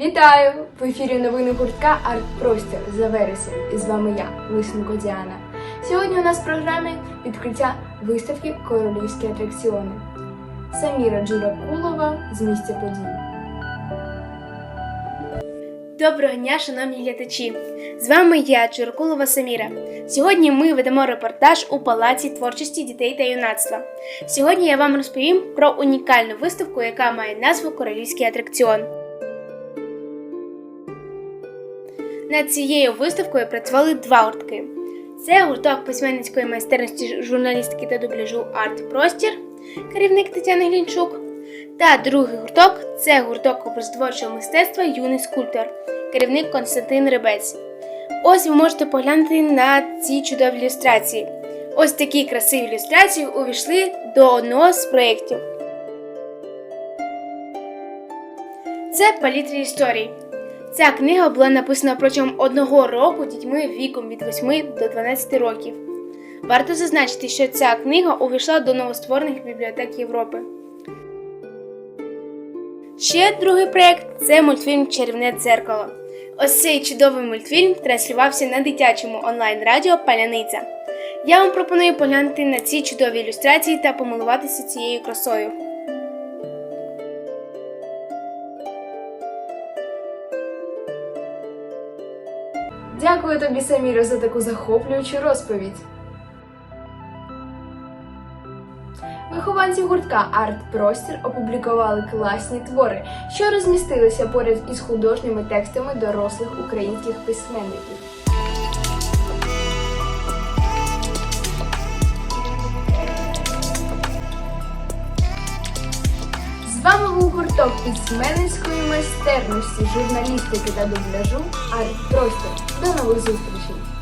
Вітаю! В ефірі новини гуртка Арт-Простір за вересень. І з вами я, Лисенко Діана. Сьогодні у нас в програмі відкриття виставки Королівські атракціони. Саміра Джуракулова з місця подій. Доброго дня, шановні глядачі! З вами я, Чуркулова Саміра. Сьогодні ми ведемо репортаж у Палаці творчості дітей та юнацтва. Сьогодні я вам розповім про унікальну виставку, яка має назву Королівський атракціон. Над цією виставкою працювали два гуртки. Це гурток письменницької майстерності журналістики та дубляжу Арт Простір, керівник Тетяна Глінчук. Та другий гурток це гурток образотворчого мистецтва Юний скульптор, керівник Константин Рибець. Ось ви можете поглянути на ці чудові ілюстрації. Ось такі красиві ілюстрації увійшли до одного з проєктів. Це палітри історій. Ця книга була написана протягом одного року дітьми віком від 8 до 12 років. Варто зазначити, що ця книга увійшла до новостворених бібліотек Європи. Ще другий проєкт це мультфільм Чарівне дзеркало. Ось цей чудовий мультфільм транслювався на дитячому онлайн-радіо Паляниця. Я вам пропоную поглянути на ці чудові ілюстрації та помилуватися цією красою. Дякую тобі, Саміро, за таку захоплюючу розповідь. Вихованці гуртка Арт-Простір опублікували класні твори, що розмістилися поряд із художніми текстами дорослих українських письменників. Гурток письменницької майстерності, журналістики та дубляжу Арт-Простір. До нових зустрічей!